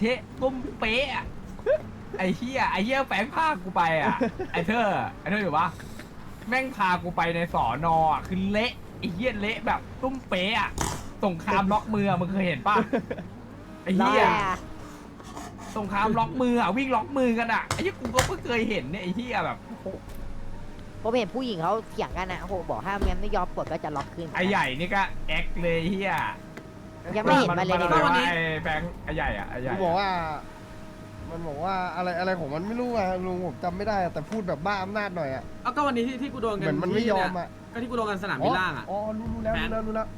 เทะตุ้มเป๊ะอะไอ้เหี้ยไอ้เหี้ยแฝงพากูไปอะไอ้เธอไอ้เธออยู่ปะแม่งพากูไปในสอนอะคือเละไอ้เหี้ยเละแบบตุ้มเป๊ะอะสงครามล็อกมืออะมึงเคยเห็นปะไอ้ร้อเหี้ยยอะสงครามล็อกมืออะวิ่งล็อกมือกันอะไอ้เหี้ยกูก็เพิ่งเคยเห็นเนี่ยไอ้เหี้ยแบบผมเห็นผู้หญิงเขาเถียงกันนะโอ้โหบอกถ้างั้นไม่ยอมปลดก็จะล็อกคืนไอ้ใหญ่นี่ก็แอคเลยเหี้ย ยังไม่เห็นมันเลยมัในอะไรวันวะนี้ไอ้แบงค์ไอ้ใหญ่อะไอ้ใหญ่มันบอกว่า มันบอกว่าอะไรอะไรของมันไม่รู้อะลุงผมจำไม่ได้อะแต่พูดแบบบ้าอำนาจหน่อยอะเอาก็วันนี้ที่ที่กูโดนเหกัมือนนมันไม่ยอมที่อะเนี่ยก็ที่กูโดนกันสนามบินล่างอะอ๋อรู้รู้แล้วแฟนรู้แล้วรู้แล้ว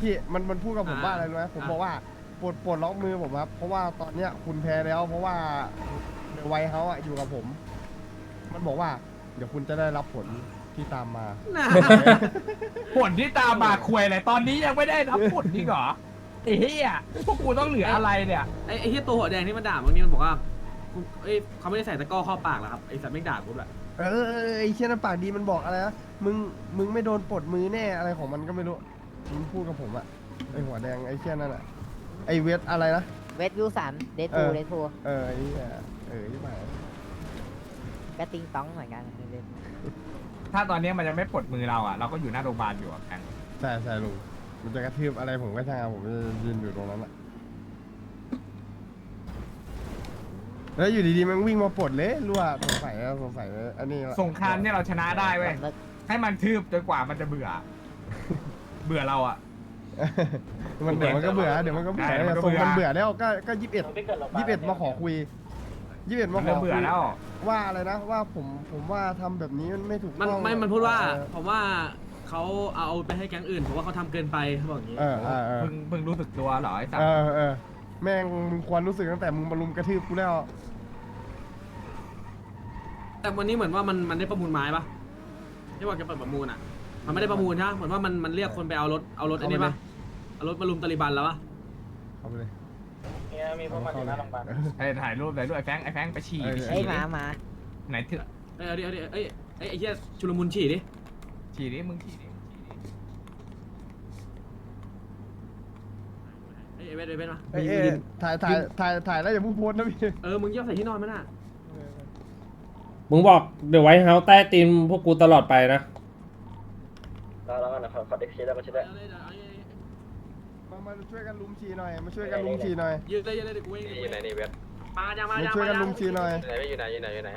พี่มันมันพูดกับผมอ่าว่าอะไรรู้ไหมผมอ่าบอกว่าปลดปลดล็อกมือผมครับเพราะว่าตอนเนี้ยคุณแพ้แล้ว เพราะว่าเดอะไวท์เฮาส์อะอยู่กับผม มันบอกว่า เดี๋ยวคุณจะได้รับผล ที่ตามมาน่าผลที่ตามมาควยอะไรตอนนี้ยังไม่ได้รับผลนี่เหรอไอ้เหี้ยพวกกูต้องเหลืออะไรเนี่ย ไอ้ไอ้ที่ตัวหัวแดงที่มันด่ามึงนี่มันบอกว่ากูเอ้ยเขาไม่ได้ใส่ตะกร้อเข้าปากเหรอครับไอ้สัตว์ไม่งด่ากูด้วยเออเออไอ้เชี่ยนั่นปากดีมันบอกอะไรนะมึงมึงไม่โดนปลดมือแน่อะไรของมันก็ไม่รู้มันพูดกับผมอะไอ้หัวแดงไอ้เชี่ยนั่นอะไอ้เวทอะไรนะ เวทวิลสันเดดเอพูอเดดพูเออไอ้เหี้ยเออยี่ห้อก็ติงต้องเหมือนกัน ถ้าตอนนี้มันยังไม่ปลดมือเราอะเราก็อยู่หน้าโรงพยาบาลอยู่อะแบงค์ใช่ใช่ลุงมันจะกระทืบอะไรผมก็ช่างอะผมจะยืนอยู่ตรงนั้นอะแล้วอยู่ดีๆมันวิ่งมาปลดเลยรั่วสงสัยอะสงสัยอันนี้ละสงครามเนี่ยเราชนะได้เว้ยสำนึกให้มันทืบจนกว่ามันจะเบื่อ เบื่อเราอะ มันเดี๋ยวมันก็เบื่อเดี๋ยวมันก็เบื่อใช่เดี๋ยวมันก็ทรงเบื่อมันเบื่อแล้วก็ก็ยี่สิบเอ็ดยี่สิบเอ็ดมาขอคุย ยี่สิบเอ็ดมัมานขเริ่อมคุเบื่อยแล้ว ว่าอะไรนะว่าผมผมว่าทำแบบนี้มันไม่ถูกมันต้องไม่มันพูดว่าเออผมว่าเขาเอาไปให้แก๊งอื่นผมว่าเขาทำเกินไปเขาบอกอย่างนี้เออเออเออเพิ่งเพิ่งรู้สึกตัวเหรอไอ้สัสเออเออแม่งมึงควรรู้สึกตั้งแต่มึงมารุมกระทืบกูแล้ว แต่วันนี้เหมือนว่ามันมันได้ประมูลไม้ปะที่ว่าจะเปิดประมูลอะ มันไม่ได้ประมูลใช่ปะเหมือนว่ามันมันเรียกคนไปเอารถเอารถอันนี้ปะเอารถมารุมตาลิบันแล้วปะเข้าไปเลย เนี่ยมีพวกมันอยู่หน้าโรงพยาบาลไอ้ถ่ายรูปถ่ายรูปไอ้แฟงไอ้แฟงไปฉี่เออไปเอ้ฉี่ยดิมามาไหนเถอะเอ้ยเอาดิเอาดิเอ้ยเอ้ยไอ้เหี้ยชุลมุนฉี่ดิฉี่ดิมึงฉี่ดิมึงฉี่ดิเอ้ยเอ้ยเว้ยเว้ยเว้ยมาเอ้ยเอ้ยถ่ายถ่ายถ่ายถ่ายแล้วอย่าเพิ่งโพสต์นะพี่เออมึงเยี่ยวใส่ที่นอนมันอะมึงบอกเดี๋ยวไว้เฮาใต้ตีนพวกกูตลอดไปนะ แล้วแล้วกันนะขอขอเด็กชี้ได้ก็ชี้ได้เอาเลยเดี๋ยวเอาเลย มามาช่วยกันลุมชีหน่อย มาช่วยกันลุมชีหน่อย ยืนเลยยืนเลยเดี๋ยวกูเองอยู่ไหนนี่เวทมายังมามายังช่วยมากันยังลุมชีหน่อย ไหนไม่อยู่ไหนอยู่ไหนอยู่ไหน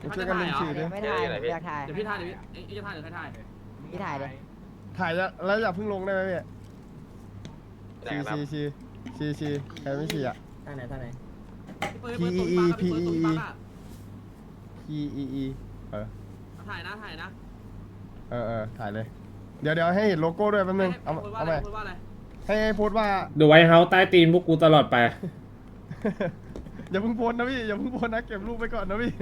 มาช่วยกันลุมชีดิไม่ถ่ายเดี๋ยวผมอยากถ่ายเดี๋ยวพี่ถ่ายเดี๋ยวพี่เอ้ยจะถ่ายหรือใครถ่ายพี่ถ่ายเลยถ่ายแล้วแล้วอย่าเพิ่งลงได้ไหมพี่ไหนชีครับ ชีชีชีชีใครไม่ชีอะ ท่าไหนท่าไหนเปิดเปิดตัวพี่ปั๊กอะพี่เปิดตัวพี่ปั๊กอะ P E E เออเอาถ่ายนะถ่ายนะเออเออถ่ายเลย เดี๋ยวเดี๋ยวให้เห็นโลโก้ด้วยแป๊บนึง เอาพูดว่าเอาอะไรไปพูดว่าอะไร ให้ให้โพสต์ว่า เดี๋ยวไว้เฮาใต้ตีนพวกกูตลอดไป อย่าเพิ่งโพสต์นะพี่อย่าเพิ่งโพสต์นะเก็บรูปไปก่อนนะพี่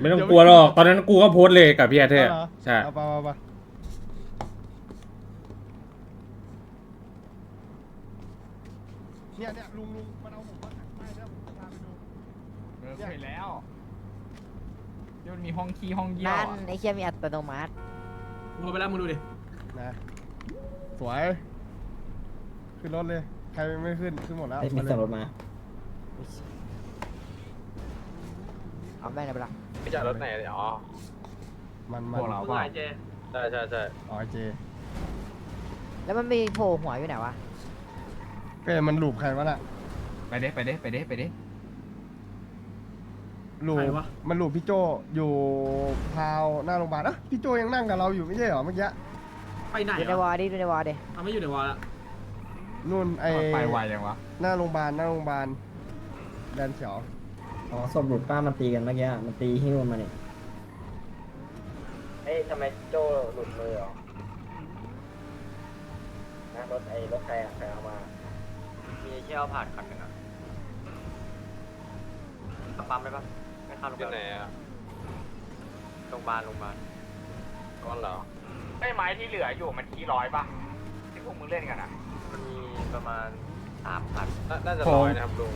ไม่ต้องกลัวหรอก ตอนนั้นกูก็โพสต์เลยกับพี่อาเทพเอาเหรอใช่ เอาไปเอาไปเนี่ยเนี่ยลุงลุงมันเอาผมมาขังป้ายแล้วผมจะพาไปดู เออเคยแล้วที่มันมีห้องขี้ห้องเยี่ยวนั่นอะไอ้เชี่ยมีอัตโนมัติ มึงเอาไปแล้วมึงดูดินะ สวย ขึ้นรถเลย ใครไม่ขึ้น ขึ้นหมดแล้วมีาเลยส่งรถมา เอาแม่งเลยไปละพี่จอดรถไหนเนี่ยอ๋อมันมัพนวกเรามึงเปล่าถ่ายเจใช่ใช่ใช่อ๋อเจแล้วมันมีโผล่หัวอยู่ไหนวะเป้มันหลูบใครวะน่ะไปเด้ไปเด้ไปเด้ไปเด้หลูบใครวะมันหลูบพี่โจอยู่พาวหน้าโรงพยาบาลอะพี่โจยังนั่งกับเราอยู่ไม่ใช่เหรอเมื่อกี้ ไปไหนดูในวะวอลดิดูในวอลดิเอาไม่อยู่ในวอลละนู่นไอไปไวยังวะหน้าโรงพยาบาลหน้าโรงพยาบาลแดนเขียวอ๋อศพหลุดป้ามันตีกันเมื่อกี้อะมันตีหิ้วมาเนี่ยเอ้ยทำไมโจหลุดมือเหรอนะรถไอ้รถใครอะใครเอามา มีแค่เอาผ่านคันหนึ่งอะปั๊มได้ปะไม่เข้าโรงพยาบาลไหนอะโรงพยาบาลโรงพยาบาลก้อนเหรอ ไอ้ไม้ที่เหลืออยู่มันขี้ร้อยป่ะที่พวกมึงเล่นกันอะมันมีประมาณสามพันน่าจะร้อยนะครับลุง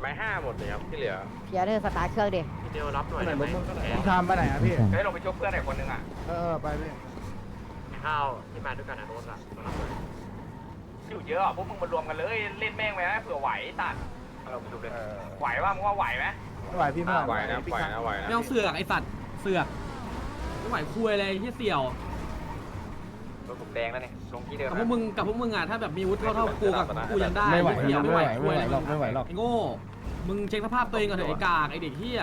ไม้ห้าหมดเลยครับที่เหลือเพียร์เธอสตาร์ทเครื่องดิพี่เดียวรับหน่อยได้ไหมทำไปไหนอะพี่ เฮ้ยลงไปช่วยเพื่อนหน่อยคนนึงอะเออไปพี่ข้าวที่มาด้วยกันนะโน้ตอะรับหน่อยเยอะอะพวกมึงมารวมกันเลยเล่นแม่งไปนะเผื่อไหวตัดเราไปดูเลยเออไหวว่ามึงว่าไหวไหมไม่ไหวพี่ไม่ไหวนะไหวนะไหวนะไม่ต้องเสือกไอสัตว์เสือก ไม่ไหวคุยอะไรที่เสี่ยวรถผมแดงแล้วเนี่ยลงที่เดิมกับนะพวกมึงกับพวกมึงอะถ้าแบบมีอาวุธเท่าเท่ากูกับกูยังได้ไม่ไหวเสี่ยวไม่ไม่ไหไหววคุไม่ยไหวอะไรหรอกไม่ไหวหรอกไอ้โง่มึงเช็คสภาพตัวเองก่อนเถอะไอ้กากไอ้เด็กเฮีย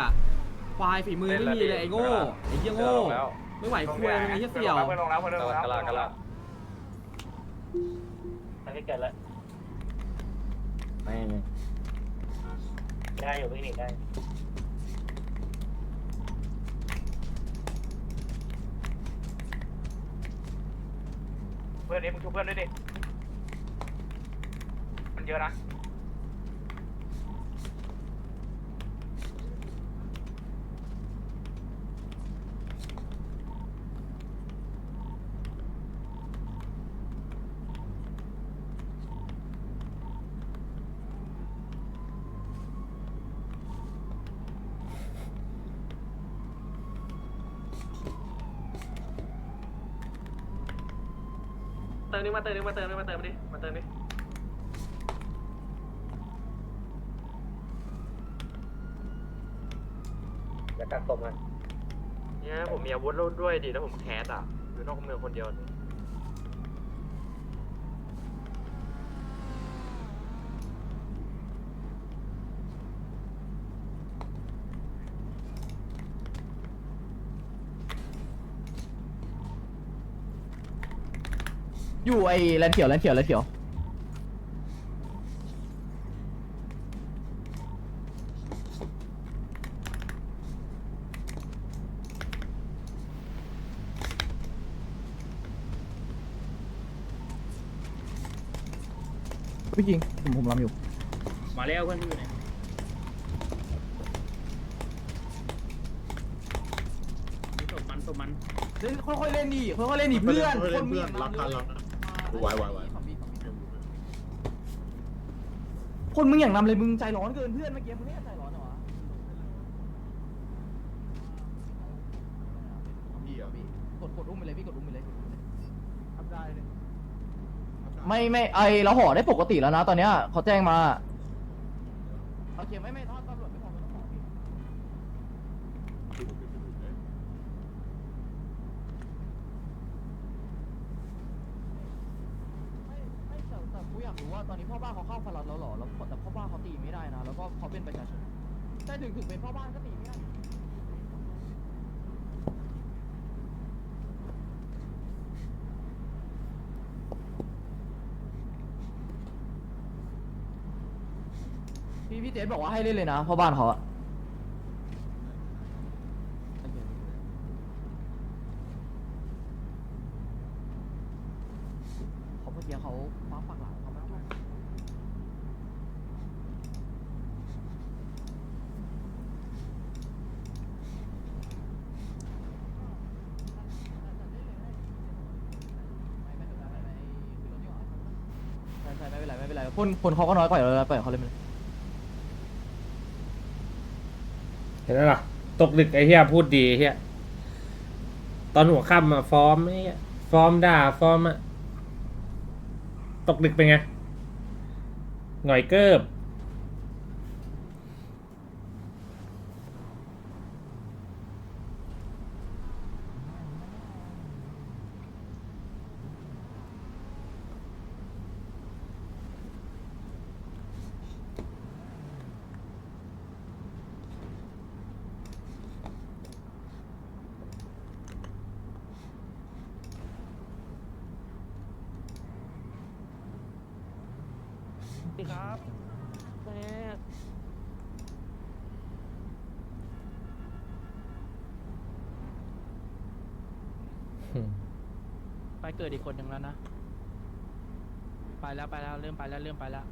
ควายฝีมือไม่มีเลยไอ้โง่ไอ้เหี้ยโง่แล้วไม่ไหวคุยอะไรมึงไอ้เหี้ยเสี่ยวเพื่อนลงแล้วเพื่อนลงแล้วกระลากระลาอันนี้เกิดแล้วไม่เลยได้อยู่พี่หนิงได้ เพื่อนนี้มึงช่วยเพื่อนด้วยดิ มันเยอะนะ มนึงมาเติมนึงมาเติมนึงมาเติมดิมาเติมดิจะกัดตบมันเนี่ยผมมีอาวุธด้วยดิแล้วผมแคสอะอยู่นอกเมืองคนเดียว อยู่ไอ้แลนเขียวแลนเขียวแลนเขียวพี่จริงผมผมรำอยู่ มาแล้วเพื่อนที่อยู่ไหนตบมันตบมัน เล่นค่อยๆเล่นดิค่อยๆเล่นดิเพื่อนคนมีรักกันรักกัน ไหวไหวไหว คนมึงอย่างนำเลยมึงใจร้อนเกินเพื่อนเมื่อกี้มึงเนี่ยใจร้อนเหรอวะพี่อะกดกดอุ้มไปเลยพี่กดอุ้มไปเลยทำได้เลย ไม่ไม่ไอเราห่อได้ปกติแล้วนะ ตอนเนี้ยเขาแจ้งมาโอเคไม่ไม่ถ้าตำรวจไม่พอไม่ต้องห่อพี่ไม่ไม่แต่แต่กูอยากรู้ว่าตอนนี้พ่อบ้านเขาเข้าพลัดแล้วเหรอแล้วแต่พ่อบ้านเขาตีไม่ได้นะ แล้วก็เขาเป็นประชาชนแต่ถึงถึงเป็นพ่อบ้านก็ตีไม่ได้พี่พี่เจสบอกว่าให้เล่นเลยนะพ่อบ้านเขาอะเขาเมื่อกี้เขาฟ้าฝักหลังเขาไม่ต้องใช่ใช่ไม่ เป็นไรไม่นไรคนคนเขาก็น้อยปล่อยเลยปล่อยเขาเล่นไปเลยเห็นไหมล่ะ ตกดึกไอ้เฮียพูดดีไอ้เฮียตอนหัวค่ำอะฟอร์มไอ้เหี้ยฟอร์มด่าฟอร์มอะตกดึกเป็นไงหน่อยเกิบ อืมไปเกิดอีกคนหนึ่งแล้วนะ ไปแล้วไปแล้วเริ่มไปแล้วเริ่มไปแล้ว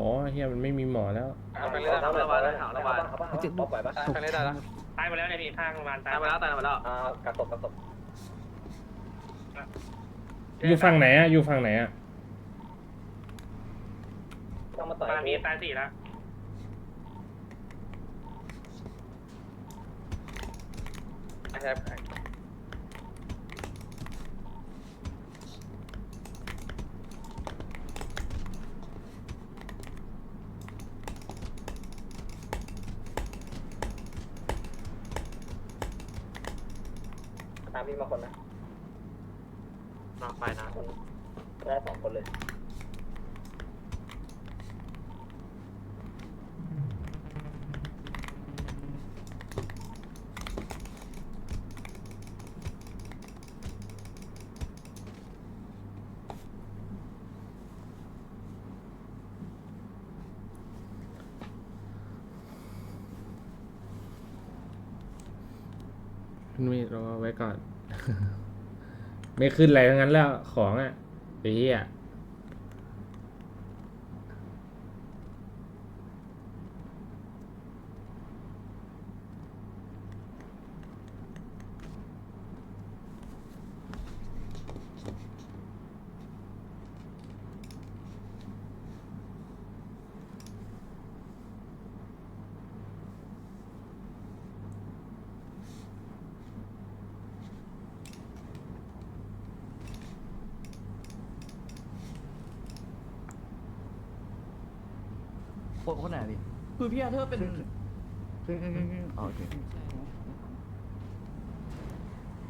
อ๋อเฮียมันไม่มีหมอแล้วเอาไปเล่นเอาระบายเลยเอาระบายเขาบ้างเขาบ้างปล่อยปะไปเล่นได้แล้วตายไปแล้วเนี่ยพี่ข้างโรงพยาบาลตายไปแล้วตายไปแล้วอ่ากระตกกระตกอยู่ฝั่งไหนอะอยู่ฝั่งไหนอะต้องมาต่อยมีตายสี่แล้วใช่ตามพี่มาคนนะนอกไปนะได้สองคนเลยขึ้นมีดรอไว้ก่อน ไม่ขึ้นอะไรทั้งนั้นแล้วของอะไอ้เหี้ย คนคนไหนพี่คือพี่อาเธอร์เป็นอ๋อโอเค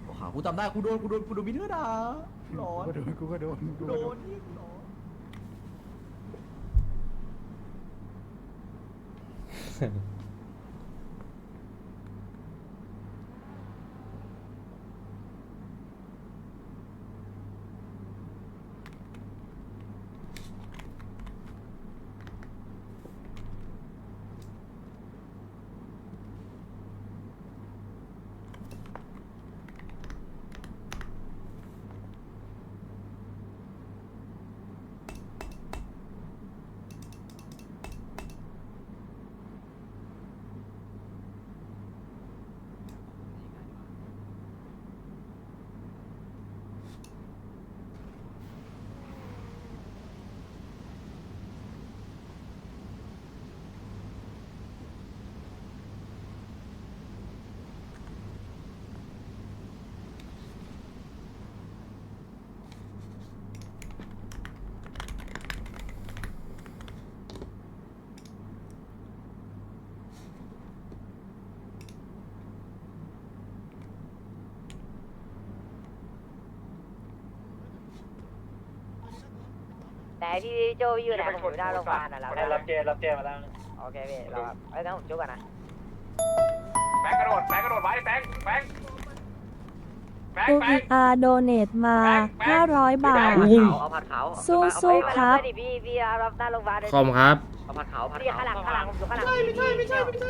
โอ้ขากูจำได้กูโดนกูโดนกูโดนมิเทอร์ด่าร้อนกูก็โดนกูก็โดนกูกูก็โดโดนนนี่กูร้อน แต่พี่โจอยู่ไหนผมอยู่หน้าโรงพยาบาลน่ะเราได้รับเจรับเจมาแล้วโอเคพี่รอครับเอ้ยงั้นผมจุกก่อนนะ แบงค์กระโดดแบงค์กระโดดไว้แบงค์แบงค์แบงกูค์แบอีงค์อาโดเนตมา 500 บาทอุ้ยเอาผัดขาวสู้สู้ครับเฮ้ยมาดิพี่พี่รับหน้าโรงพยาบาลเลยคอมครับ เอาผัดขาวผัดพี่ขาวข้างหลังข้างหลังผมอยู่ข้างหลังไม่ใช่ไม่ใช่ไม่ใช่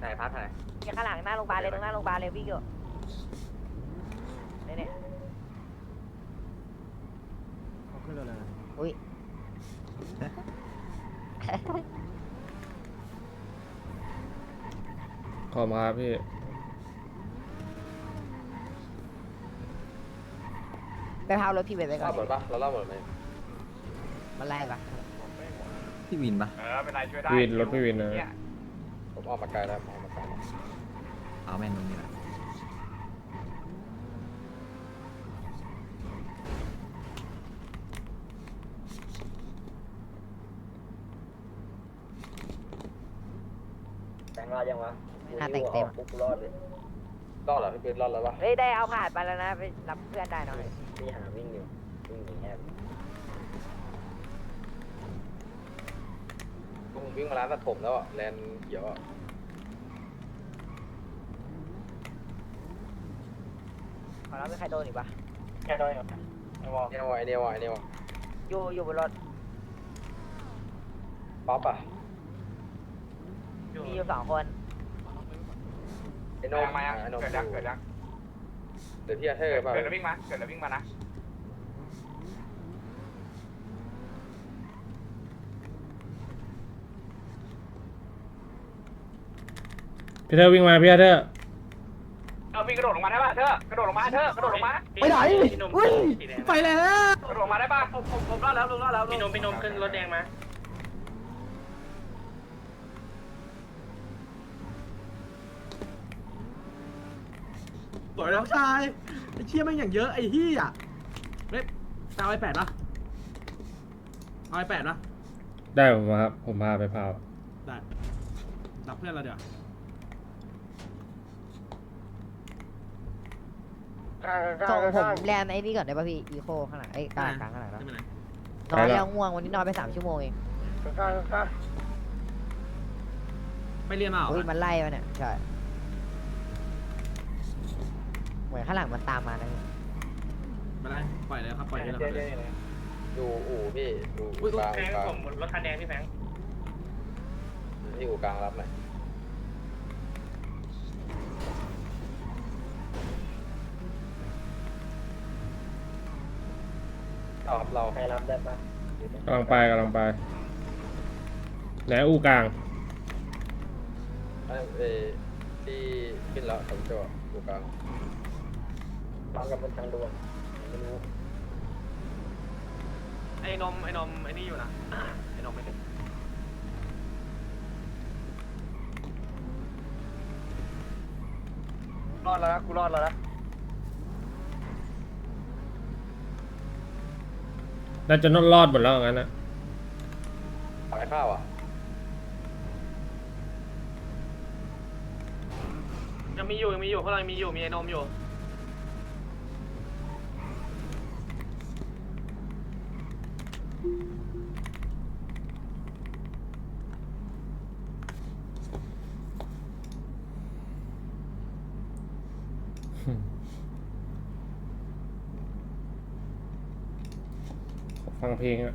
ไหนพัดไหน พี่ข้างหลังหน้าโรงพยาบาลเลยตรงหน้าโรงพยาบาลเลยพี่อยู่นี่เนี่ย เขาขึ้น อะไรนะอุ้ยคอมครับพี่ ไปพาวรถพี่ไปไปก่อนเล่าหมดปะเราเล่าหมดไหมมันแรงปะพี่วินปะเออเป็นไรช่วยได้พี่วินรถพี่วินนะ เย ผมออกมาไกลแล้วออกมาไกลแล้ว เอาแม่งตรงนี้นะ แบ งค์รอดยังวะหน้าแต่งเต็ม ปุ๊บรอดเลยรอดเหรอพี่เป็นรอดแล้วปะเฮ้ยได้เอาผ่านไปแล้วนะไปรับเพื่อนได้หน่อยพี่หาวิ่งอยู่วิ่งหนีแอบผมวิ่งมาร้านตัดผมแล้วอะแลนเขียวอะขอรับไม่ใครโดนอีกปะแค่ด้อยครับไอ้วอลไอเนวไอเนวไอเนวอยู่อยู่บนรถป๊อปอะ มีอยู่สองคนไอ้โนมมาอ้โเกิดแล้วเกิดแล้วเดี๋ยวพี่อาเธอร์เปล่าเกิดแล้ววิ่งมา เกิดแล้ววิ่งมานะพี่เธอวิ่งมาพี่เธอเออวิ่งกระโดดลงมาได้ป่ะเธอกระโดดลงมาเธอกระโดดลงมา ไปไหนยไปแล้วกระโดดลงมาได้ป่ะผมผมผมรอดแล้วผมรอดแล้วพี่นมพี่นมขึ้นรถแดงมา สวยแล้วชายไอ้เชี่ยแม่งอย่างเยอะไอ้เหี้ยเฮ้ยจะเอาไอแปดปะเอาไอแปดปะได้ผมมาครับ ผมพาไปพาวได้รับเพื่อนเราเดี๋ยวส่งผมแลนไอ้นี่ก่อนได้ป่ะพี่ อีโคข้างหลังไอ้กลางกลางข้างหลังไม่นะเป็นไรนอนแล้วง่วงวันนี้นอนไปสามชั่วโมงเองไม่เรียนมาเหรออุ้ยมันไล่มาเนี่ยใช่ เหมือน ข้างหลังมันตามมานะพี่ไม่ได้ปล่อยเลยครับปล่อยเลยครับอยู่อู่พี่อู่อุ้ยกลางแฟงกลางผมรถคันแดงพี่แฟงที่อู่กลางรับหน่อยเอาครับเราใครรับได้ปะกำลังไปกำลังไปไหนอู่กลาง เอ้ยเอ่อที่ขึ้นแล้วสองจังหวะอู่กลาง ฟังกับบนทางด่วนไม่รู้ไอ้นมไอ้นมไอ้นี่อยู่นะ ไอ้นมไม่ถึงรอดแล้วนะกูรอดแล้วนะน่าจะนอดรอดหมดแล้วงั้นนะขายข้าวอะยังมีอยู่ยังมีอยู่พวกเรายังมีอยู่มีไอ้นมอยู่ ฟังเพลงอะ